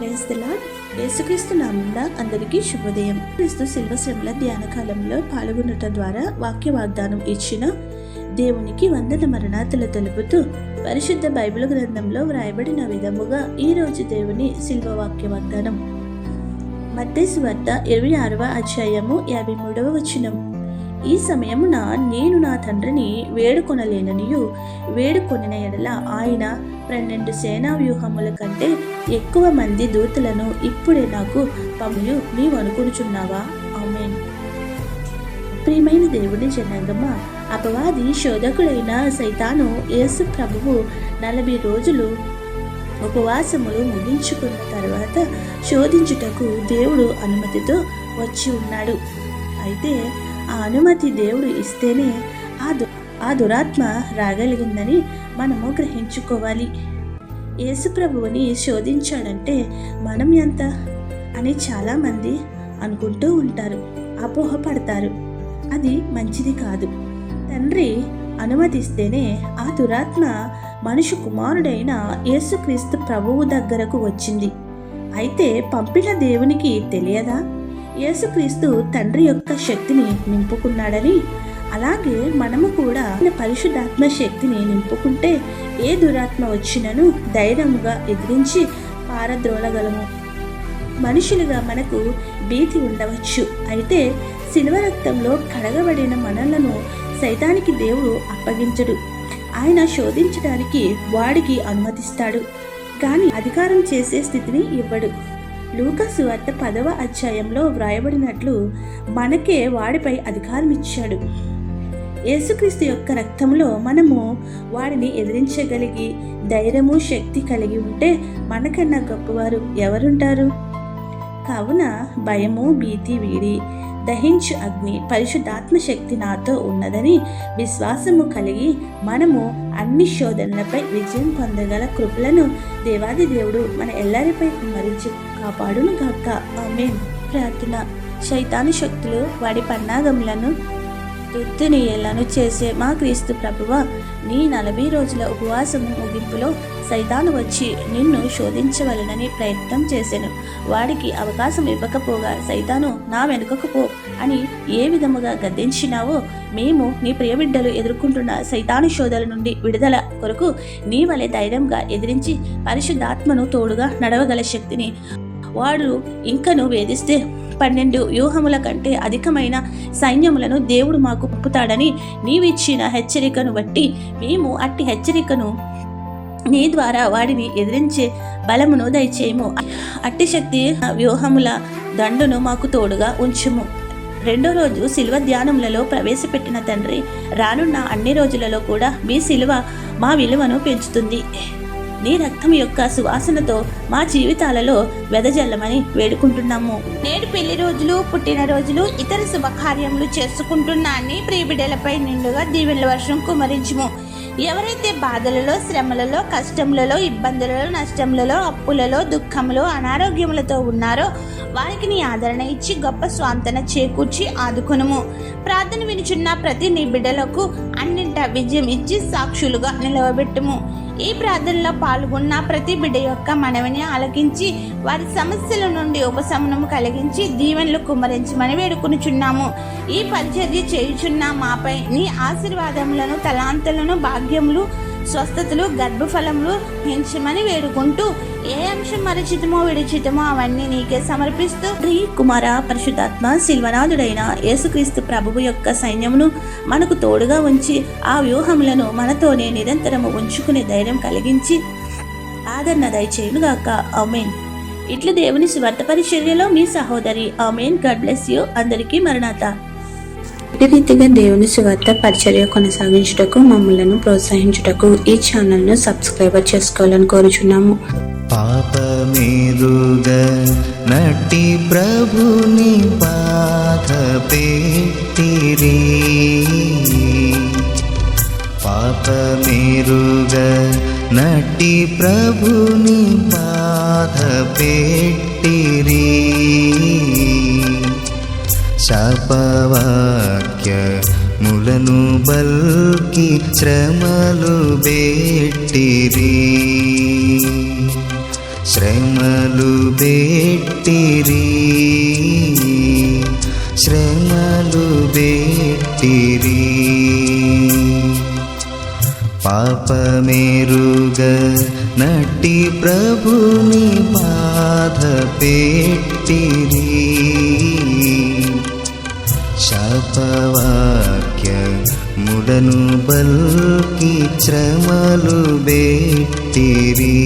Praise యేసుక్రీస్తు నామంలో అందరికీ శుభోదయం. క్రీస్తు శిల్వశ్రమల ధ్యాన కాలంలో పాల్గొనట ద్వారా వాక్య వాగ్దానం ఇచ్చిన దేవునికి వందన మరణాతలు తెలుపుతూ పరిశుద్ధ బైబిల్ గ్రంథంలో వ్రాయబడిన విధముగా ఈ రోజు దేవుని శిల్వ వాక్య వాగ్దానం. మత్తేసు వార్త ఇరవై ఆరవ అధ్యాయము యాభై మూడవ వచనం. ఈ సమయమున నేను నా తండ్రిని వేడుకొనలేననియు వేడుకొనిన ఎడల ఆయన పన్నెండు సేనా వ్యూహముల కంటే ఎక్కువ మంది దూతలను ఇప్పుడే నాకు పంపు నీవు అనుకునుచున్నావా? ఆమెన్. ప్రియమైన దేవుని జనాంగమ్మ అపవాది శోధకుడైన సైతాను యేసు ప్రభువు నలభై రోజులు ఉపవాసములు ముగించుకున్న తర్వాత శోధించుటకు దేవుడు అనుమతితో వచ్చి ఉన్నాడు. అయితే ఆ అనుమతి దేవుడు ఇస్తేనే ఆ దు ఆ దురాత్మ రాగలిగిందని మనము గ్రహించుకోవాలి. యేసుప్రభువుని శోధించాడంటే మనం ఎంత? అని చాలామంది అనుకుంటూ ఉంటారు అపోహపడతారు. అది మంచిది కాదు. తండ్రి అనుమతిస్తేనే ఆ దురాత్మ మనుషు కుమారుడైన యేసుక్రీస్తు ప్రభువు దగ్గరకు వచ్చింది. అయితే పంపిన దేవునికి తెలియదా? యేసుక్రీస్తు తండ్రి యొక్క శక్తిని నింపుకున్నాడని అలాగే మనము కూడా పరిశుద్ధాత్మ శక్తిని నింపుకుంటే ఏ దురాత్మ వచ్చినను ధైర్యముగా ఎదిరించి పారద్రోలగలము. మనుషులుగా మనకు భీతి ఉండవచ్చు. అయితే శిల్వ రక్తంలో కడగబడిన మనలను సైతానికి దేవుడు అప్పగించడు. ఆయన శోధించడానికి వాడికి అనుమతిస్తాడు. కానీ అధికారం చేసే స్థితిని ఇవ్వడు. లూకసు వార్త పదవ అధ్యాయంలో వ్రాయబడినట్లు మనకే వాడిపై అధికారం ఇచ్చాడు యేసుక్రీస్తు యొక్క రక్తంలో మనము వాడిని ఎదిరించగలిగి ధైర్యము శక్తి కలిగి ఉంటే మనకన్నా గొప్పవారు ఎవరుంటారు? కావున భయము భీతి వీడి దహించు అగ్ని పరిశుద్ధాత్మ శక్తి నాతో ఉన్నదని విశ్వాసము కలిగి మనము అన్ని శోధనలపై విజయం పొందగల కృపలను దేవాది దేవుడు మన ఎల్లరిపై మరించి కాపాడును గాక. ఆమె ప్రార్థన. శైతాను శక్తులు వాడి పన్నాగములను తుత్తునీయలను చేసే మా క్రీస్తు ప్రభువ నీ నలభై రోజుల ఉపవాసము ముగింపులో సైతాను వచ్చి నిన్ను శోధించవలనని ప్రయత్నం చేశాను వాడికి అవకాశం ఇవ్వకపోగా సైతాను నా వెనుకకు పో అని ఏ విధముగా గద్దించినావో మేము నీ ప్రియబిడ్డలు ఎదుర్కొంటున్న సైతాను శోధల నుండి విడుదల కొరకు నీ వలె ధైర్యంగా ఎదిరించి పరిశుద్ధాత్మను తోడుగా నడవగల శక్తిని వాడు ఇంకను వేధిస్తే పన్నెండు వ్యూహముల కంటే అధికమైన సైన్యములను దేవుడు మాకు పంపుతాడని నీవిచ్చిన హెచ్చరికను బట్టి మేము అట్టి హెచ్చరికను నీ ద్వారా వాడిని ఎదిరించే బలమును దయచేయము. అట్టి శక్తి వ్యూహముల దండును మాకు తోడుగా ఉంచుము. రెండో రోజు శిల్వ ధ్యానములలో ప్రవేశపెట్టిన తండ్రి రానున్న అన్ని రోజులలో కూడా మీ శిలువ మా విలువను పెంచుతుంది. నీ రక్తం యొక్క సువాసనతో మా జీవితాలలో వెదజల్లమని వేడుకుంటున్నాము. నేడు పెళ్ళి రోజులు పుట్టినరోజులు ఇతర శుభకార్యములు చేసుకుంటున్న అన్ని ప్రియబిడ్డలపై నిండుగా దీవెనల వర్షం కుమరించుము. ఎవరైతే బాధలలో శ్రమలలో కష్టములలో ఇబ్బందులలో నష్టములలో అప్పులలో దుఃఖములో అనారోగ్యములతో ఉన్నారో వారికి నీ ఆదరణ ఇచ్చి గొప్ప స్వాంతన చేకూర్చి ఆదుకొనుము. ప్రార్థన వినుచున్న ప్రతి నీ బిడ్డలకు అన్నింట విజయం ఇచ్చి సాక్షులుగా నిలవబెట్టుము. ఈ ప్రార్థనలో పాల్గొన్న ప్రతి బిడ్డ యొక్క మనవిని ఆలకించి వారి సమస్యల నుండి ఉపశమనం కలిగించి దీవెనలు కుమ్మరించమని వేడుకునిచున్నాము. ఈ పరిచర్య చేయుచున్న మాపై నీ ఆశీర్వాదములను తలాంతులను భాగ్యములు స్వస్థతలు గర్భఫలములు పెంచమని వేడుకుంటూ ఏ అంశం మరచితమో విడిచితమో అవన్నీ నీకే సమర్పిస్తూ శ్రీ కుమార పరిశుధాత్మ శిల్వనాథుడైన యేసుక్రీస్తు ప్రభువు యొక్క సైన్యమును మనకు తోడుగా ఉంచి ఆ వ్యూహములను మనతోనే నిరంతరము ఉంచుకునే ధైర్యం కలిగించి ఆదరణ దయచేయునుగాక. అమేన్ ఇట్లు దేవుని స్వార్థ పరిచర్యలో మీ సహోదరి అమేన్ గాడ్ బ్లెస్ యూ. అందరికీ మరణాత. రీతిగా దేవుని సువార్త పరిచర్య కొనసాగించుటకు మమ్మలను ప్రోత్సహించుటకు ఈ ఛానల్ను సబ్స్క్రైబర్ చేసుకోవాలని కోరుచున్నాము. పాపమేరుగ నటి ప్రభుని బాధ పెట్టిరి పాపమేరుగ నటి ప్రభుని బాధ పెట్టిరి శాపవా శ్రమలు బెట్టిరి. శ్రమలు బెట్టిరి. శ్రమలు బెట్టిరి. పాపమేరుగ నటి ప్రభుని బాధ పెట్టిరి. పాపవాక్య ముడను బల్కి శ్రమలు బెట్టిరి.